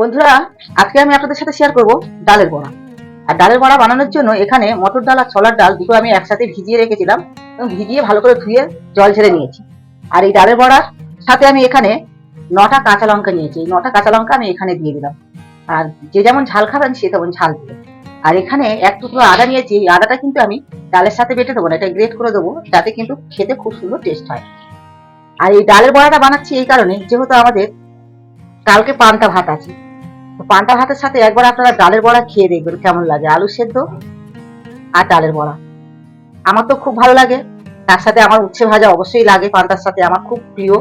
বন্ধুরা, আজকে আমি আপনাদের সাথে শেয়ার করব ডালের বড়া। আর ডালের বড়া বানানোর জন্য এখানে মটর ডাল আর ছোলার ডাল দুটো আমি একসাথে ভিজিয়ে রেখেছিলাম এবং ভিজিয়ে ভালো করে ধুয়ে জল ছেড়ে নিয়েছি। আর এই ডালের বড়ার সাথে আমি এখানে নটা কাঁচা লঙ্কা নিয়েছি। এই নটা কাঁচা লঙ্কা আমি এখানে দিয়ে দিলাম। আর যে যেমন ঝাল খাবেন, সে তেমন ঝাল দিবে আর এখানে এক টুকরো আদা নিয়েছি। এই আদাটা কিন্তু আমি ডালের সাথে বেটে দেবো না, এটা গ্রেট করে দেবো, যাতে কিন্তু খেতে খুব সুন্দর টেস্ট হয়। আর এই ডালের বড়াটা বানাচ্ছি এই কারণে, যেহেতু আমাদের কালকে পান্তা ভাত আছে পান্তা ভাতের সাথে একবার আপনারা ডালের বড়া খেয়ে দেখবেন, কেমন লাগে। আলু সেদ্ধ আর ডালের বড়া। আমার তো খুব ভালো লাগে। তার সাথে আমার উচ্ছে ভাজা অবশ্যই লাগে, পান্তার সাথে আমার খুব প্রিয়।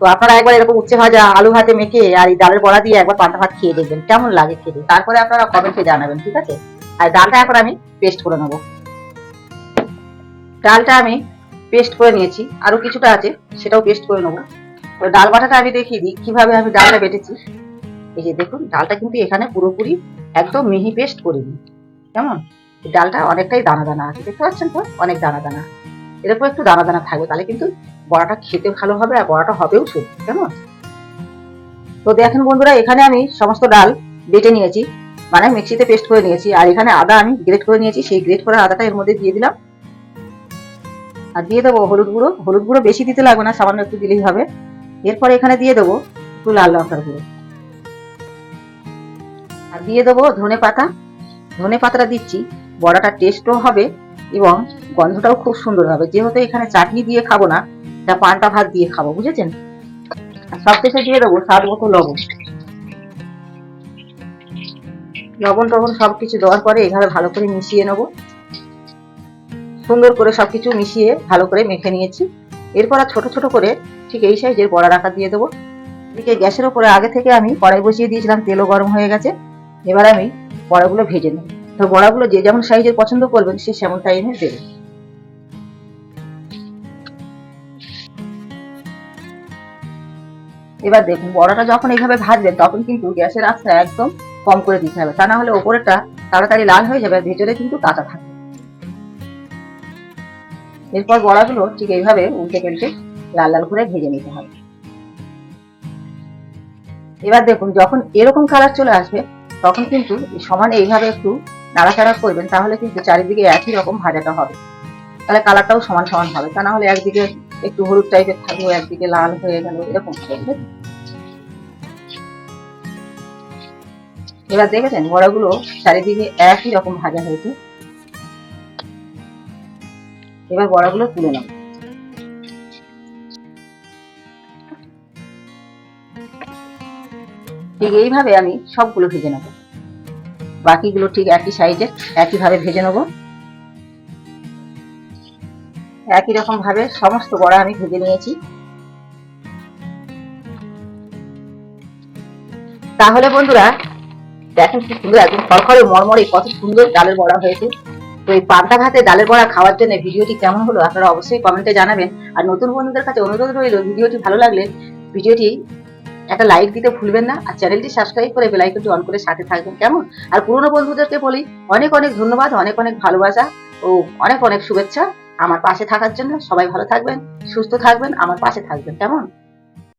তো আপনারা একবার এরকম উচ্ছে ভাজা, আলু ভাতে মেখে আর এই ডালের বড়া দিয়ে একবার পান্তা ভাত খেয়ে দেখবেন, কেমন লাগে খেতে। তারপরে আপনারা কমেন্টে জানাবেন, ঠিক আছে? আর ডালটা এখন আমি পেস্ট করে নেব। ডালটা আমি পেস্ট করে নিয়েছি। আরও কিছুটা আছে, সেটাও পেস্ট করে নেব। ডাল বাটাটা আমি দেখিয়ে দিই, কীভাবে আমি ডালটা বেটেছি। এই যে দেখুন, ডালটা কিন্তু এখানে পুরোপুরি একদম মিহি পেস্ট করে দিই কেমন? ডালটা অনেকটাই দানা দানা আছে, দেখতে পাচ্ছেন তো? অনেক দানা দানা এরকম একটু দানা দানা থাকবে, তাহলে কিন্তু বড়াটা খেতে ভালো হবে আর বড়াটা হবেও শুধু কেমন? তো দেখেন বন্ধুরা, এখানে আমি সমস্ত ডাল বেটে নিয়েছি মানে মিক্সিতে পেস্ট করে নিয়েছি, আর এখানে আদা আমি গ্রেট করে নিয়েছি, সেই গ্রেট করা আদাটা এর মধ্যে দিয়ে দিলাম। আর দিয়ে দেবো হলুদ গুঁড়ো হলুদ গুঁড়ো বেশি দিতে লাগবে না, সামান্য একটু দিলেই হবে। এরপর এখানে দিয়ে দেবো একটু লাল লঙ্কার গুঁড়ো। আর দিয়ে দেবো ধনে পাতা। ধনে পাতাটা দিচ্ছি, বড়াটা টেস্টও হবে এবং গন্ধটাও খুব সুন্দর হবে। যেহেতু এখানে চাটনি দিয়ে খাব না, এটা পান্তা ভাত দিয়ে খাব, বুঝেছেন? সব শেষে দিয়ে দেবো স্বাদ মতো লবণ। লবণ টবণ সবকিছু দেওয়ার পরে এভাবে ভালো করে মিশিয়ে নেব। সুন্দর করে সবকিছু মিশিয়ে ভালো করে মেখে নিয়েছি। এরপর আর ছোট ছোট করে ঠিক এই সাইজের বড়া রাখা দিয়ে দেবো। এদিকে গ্যাসের ওপরে আগে থেকে আমি কড়াই বসিয়ে দিয়েছিলাম, তেলও গরম হয়ে গেছে। এবার আমি বড়াগুলো ভেজে নেব। তো বড়াগুলো যে যেমন সাইজের পছন্দ করবেন, সে সেমন টাইমে দেবেন এবার দেখুন, বড়াটা যখন এইভাবে ভাজবেন, তখন কিন্তু গ্যাসের আঁচটা একদম কম করে দিতে হবে। তা না হলে ওপরেটা তাড়াতাড়ি লাল হয়ে যাবে ভেতরে কিন্তু কাঁচা থাকবে। এরপর বড়াগুলো ঠিক এইভাবে উল্টে পাল্টে লাল লাল করে ভেজে নিতে হবে। এবার দেখুন, যখন এরকম কালার চলে আসবে তখন কিন্তু সমান এইভাবে একটু নাড়াচাড়া করবেন, তাহলে কিন্তু চারিদিকে একই রকম ভাজাটা হবে। তাহলে কালারটাও সমান সমান হবে। তা না হলে একদিকে একটু হলুদ টাইপের থাকল একদিকে লাল হয়ে গেল, এরকম হবে এবার দেখেছেন বড়াগুলো চারিদিকে একই রকম ভাজা হয়েছে। এবার বড়াগুলো তুলে নেব। ঠিক এইভাবে আমি সবগুলো ভেজে নেব। বাকিগুলো ঠিক একই সাইজে একইভাবে ভেজে নেব। একই রকম ভাবে সমস্ত বড়া আমি ভেজে নিয়েছি। তাহলে বন্ধুরা, দেখেন কি সুন্দর একদম খড়খড়ে মরমরে কত সুন্দর ডালের বড়া হয়েছে। তো এই পান্তা ভাতে ডালের বড়া খাওয়ার জন্য ভিডিওটি কেমন হলো আপনারা অবশ্যই কমেন্টে জানাবেন। আর নতুন বন্ধুদের কাছে অনুরোধ রইল, ভিডিওটি ভালো লাগলে ভিডিওটি একটা লাইক দিতে ভুলবেন না, আর চ্যানেলটি সাবস্ক্রাইব করে বেলাইকনটি অন করে সাথে থাকবেন, কেমন? আর পুরনো বন্ধুদেরকে বলি, অনেক অনেক ধন্যবাদ, অনেক অনেক ভালোবাসা ও অনেক অনেক শুভেচ্ছা আমার পাশে থাকার জন্য। সবাই ভালো থাকবেন, সুস্থ থাকবেন, আমার পাশে থাকবেন, কেমন?